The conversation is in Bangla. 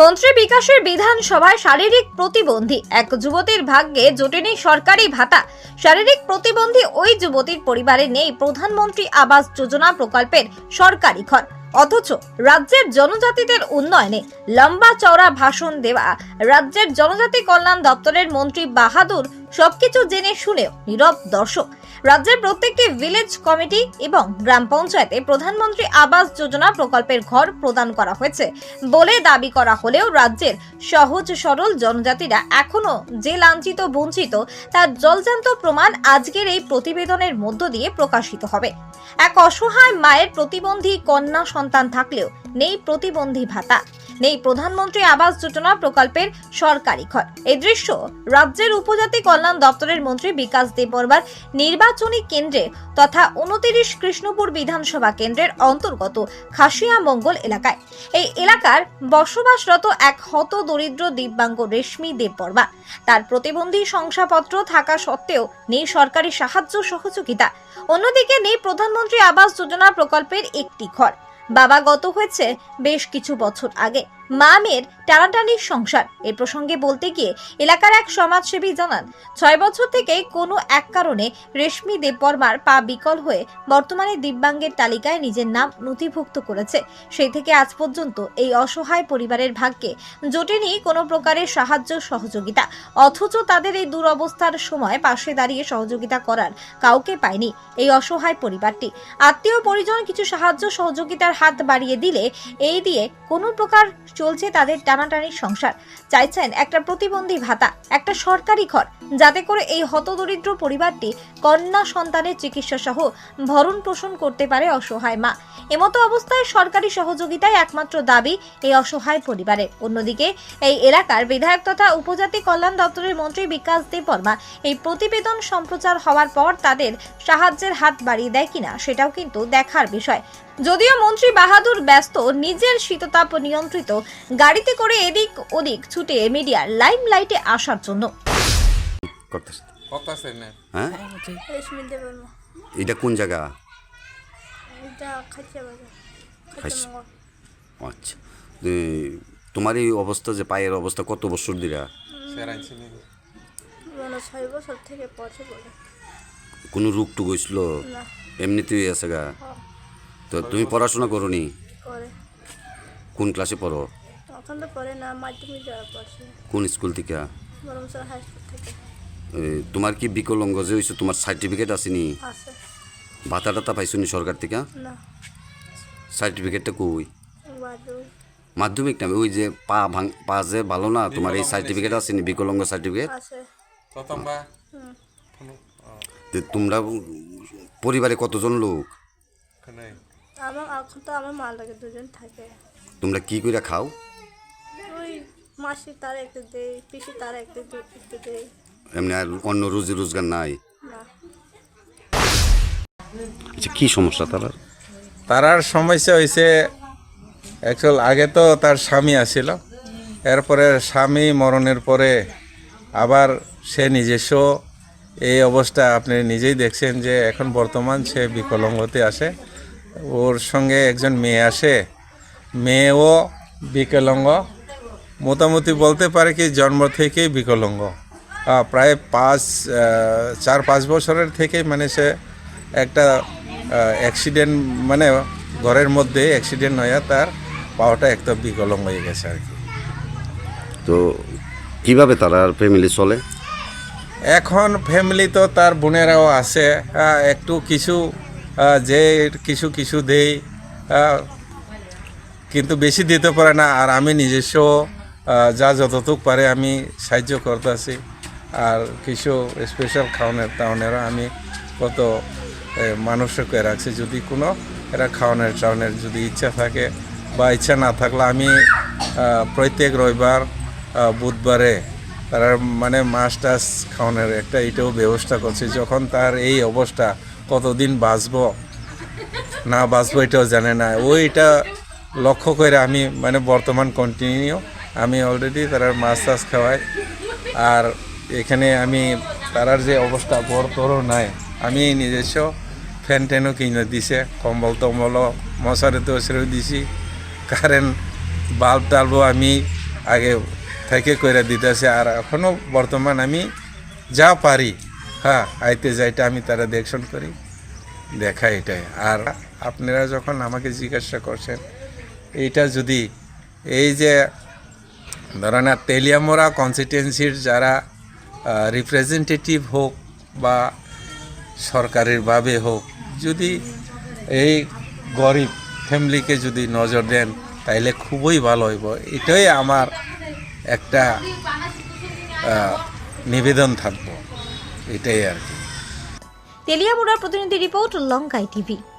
মন্ত্রী বিকাশের বিধানসভায় শারীরিক প্রতিবন্ধী। এক যুবতীর ভাগ্যে জোটেনি সরকারি ভাতা। শারীরিক প্রতিবন্ধী ওই যুবতীর পরিবারে নেই প্রধানমন্ত্রী আবাস যোজনা প্রকল্পের সরকারি ঘর। অথচ রাজ্যের জনজাতিদের উন্নয়নে লম্বা চওড়া ভাষণ দেওয়া। রাজ্যের জনজাতি কল্যাণ দপ্তরের মন্ত্রী বাহাদুর সবকিছু জেনে শুনেও নীরব দর্শক। রাজ্যের প্রত্যেকটি ভিলেজ কমিটি এবং গ্রাম পঞ্চায়েতে প্রধানমন্ত্রী আবাস যোজনা প্রকল্পের ঘর প্রদান করা হয়েছে বলে দাবি করা হলেও রাজ্যের সহজ সরল জনজাতিরা এখনও যে লাঞ্ছিত, বঞ্চিত, তার জলজান্ত প্রমাণ আজকের এই প্রতিবেদনের মধ্য দিয়ে প্রকাশিত হবে। এক অসহায় মায়ের প্রতিবন্ধী কন্যা সন্তান থাকলেও নেই প্রতিবন্ধী ভাতা। নেই। প্রধানমন্ত্রী আবাস যোজনা প্রকল্পের সরকারি ঘর এই দৃশ্য রাজ্যের উপজাতি কল্যাণ দপ্তরের মন্ত্রী বিকাশ দেববর্মার নির্বাচনী কেন্দ্রে তথা উনতিরিশ কৃষ্ণপুর বিধানসভা কেন্দ্রের অন্তর্গত খাসিয়া মঙ্গল এলাকায়। এই এলাকার বসবাসরত এক হত দরিদ্র দিব্যাঙ্গ রেশমি দেববর্মা। তার প্রতিবন্ধী শংসাপত্র থাকা সত্ত্বেও নেই সরকারি সাহায্য সহযোগিতা। অন্যদিকে নেই প্রধানমন্ত্রী আবাস যোজনা প্রকল্পের একটি ঘর। বাবা গত হয়েছে বেশ কিছু বছর আগে। মা মেয়ের টানাটানির সংসার। এ প্রসঙ্গে বলতে গিয়ে এলাকার এক সমাজসেবী জানান, ছয় বছর থেকে কোনো এক কারণে রেশমি দেববর্মার পা বিকল হয়ে বর্তমানে দিব্যাঙ্গের তালিকায় নিজের নাম নথিভুক্ত করেছে। সেই থেকে আজ পর্যন্ত এই অসহায় পরিবারের ভাগ্যে জোটেনি কোনো প্রকারের সাহায্য সহযোগিতা, অথচ তাদের এই দুরবস্থার সময় পাশে দাঁড়িয়ে সহযোগিতা করার কাউকে পায়নি এই অসহায় পরিবারটি। আত্মীয় পরিজন কিছু সাহায্য সহযোগিতার হাত বাড়িয়ে দিলে এই দিয়ে কোনো প্রকার চলছে তাদের টানাটানির সংসার। চাইছেন একটা প্রতিবন্ধী ভাতা, একটা সরকারি ঘর, যাতে করে এই হতদরিদ্র পরিবারটি কন্যা সন্তানের চিকিৎসা সহ ভরণ পোষণ করতে পারে অসহায় মা। এমতো অবস্থায় সরকারি সহযোগিতাই একমাত্র দাবি এই অসহায় পরিবারের। অন্যদিকে এই এলাকার বিধায়ক তথা উপজাতি কল্যাণ দপ্তরের মন্ত্রী বিকাশ দেববর্মা এই প্রতিবেদন সম্প্রচার হওয়ার পর তাদের সাহায্যের হাত বাড়িয়ে দেয় কিনা সেটাও কিন্তু দেখার বিষয়। যদিও মন্ত্রী বাহাদুর ব্যস্ত, নিজের শীততাপ নিয়ন্ত্রিত গাড়িতে করে এদিক ওদিক ছুটে মিডিয়ার লাইম লাইটে আসার জন্য। হ্যাঁ? এটা কোন জায়গা? আচ্ছা। তোমার এই অবস্থা যে পায়ের অবস্থা কত বছর দিরা মানে কোনো রোগ টুক হয়েছিল এমনিতেই আছে গা? হ্যাঁ, তো তুমি পড়াশোনা করো নি করে? কোন ক্লাসে পড়ো? তখন তো পড়ে না মাধ্যমিক যাওয়া পড়ছে। কোন স্কুল থেকে? বরমসর হাই স্কুল থেকে। তোমার কি বিকলঙ্গ যে হয়েছে তোমার সার্টিফিকেট আসেনি? আছে। ভাতা টাতা পাইছো নি সরকার থেকে? না। সার্টিফিকেটটা কই? মাধ্যমিক। নামে ওই যে পা ভাঙ পা যে ভালো না তোমার এই সার্টিফিকেট আসেনি বিকলঙ্গ সার্টিফিকেট আছে। তোমরা পরিবারে কতজন লোক? আমার এখন তো আমার মা লাগে দুজন থাকে। তোমরা কি করে খাও? ওই মাসি তার একটু পিসি তার একটু একটু দেয় এমনি আর অন্য রুজি রোজগার নাই? আচ্ছা কি সমস্যা তারা তারার সমস্যা হয়েছে অ্যাকচুয়াল আগে তো তার স্বামী আসছিল এরপরে স্বামী মরণের পরে আবার সে নিজস্ব। এই অবস্থা আপনি নিজেই দেখছেন যে এখন বর্তমান সে বিকলঙ্গতে আসে ওর সঙ্গে একজন মেয়ে আসে মেয়েও বিকলঙ্গ। মোটামুটি বলতে পারে কি জন্ম থেকেই বিকলঙ্গ। প্রায় পাঁচ চার পাঁচ বছরের থেকেই মানে সে একটা অ্যাক্সিডেন্ট মানে ঘরের মধ্যে অ্যাক্সিডেন্ট হয়ে তার পাওয়াটা একটা বিকলঙ্গ হয়ে গেছে আর কি। তো কীভাবে তারা ফ্যামিলি চলে? এখন ফ্যামিলি তো তার বোনেরাও আছে। একটু কিছু যে কিছু কিছু দেই কিন্তু বেশি দিতে পারে না, আর আমি নিজস্ব যা যতটুক পারে আমি সাহায্য করতেছি আর কিছু স্পেশাল খাওয়ানোর টাউনেরও আমি কত মানুষকে রাখছি, যদি কোনো এরা খাওয়ানোর টাউনের যদি ইচ্ছা থাকে বা ইচ্ছা না থাকলে আমি প্রত্যেক রবিবার বুধবারে তার মানে মাছ টাছ খাওয়ানোর একটা এটাও ব্যবস্থা করছে। যখন তার এই অবস্থা, কতদিন বাঁচব, না বাঁচবো এটাও জানে না। ওইটা লক্ষ্য করে আমি মানে বর্তমান কন্টিনিউ আমি অলরেডি তার মাছ টাছ খাওয়াই। আর এখানে আমি তারার যে অবস্থা বড় তোর নাই, আমি নিজস্ব ফ্যান ট্যানও কিনে দিছে, কম্বল টম্বলও মশারি তো সেরেও দিছি। কারেন্ট বাল্ব টাল্বও আমি আগে থেকে করে দিতেছে। আর এখনও বর্তমান আমি যা পারি হ্যাঁ আইতে যাইতে আমি তারা দেখশন করি দেখা এটাই। আর আপনারা যখন আমাকে জিজ্ঞাসা করছেন এইটা যদি এই যে ধরেন তেলিয়ামোড়া কনস্টিটিউন্সির যারা রিপ্রেজেন্টেটিভ হোক বা সরকারিভাবে হোক, যদি এই গরিব ফ্যামিলিকে যদি নজর দেন, তাইলে খুবই ভালো হইব। এটাই আমার একটা নিবেদন থাকব। এটাই আর কি। তেলিয়ামুড়ার প্রতিনিধি রিপোর্ট লঙ্কাই টিভি।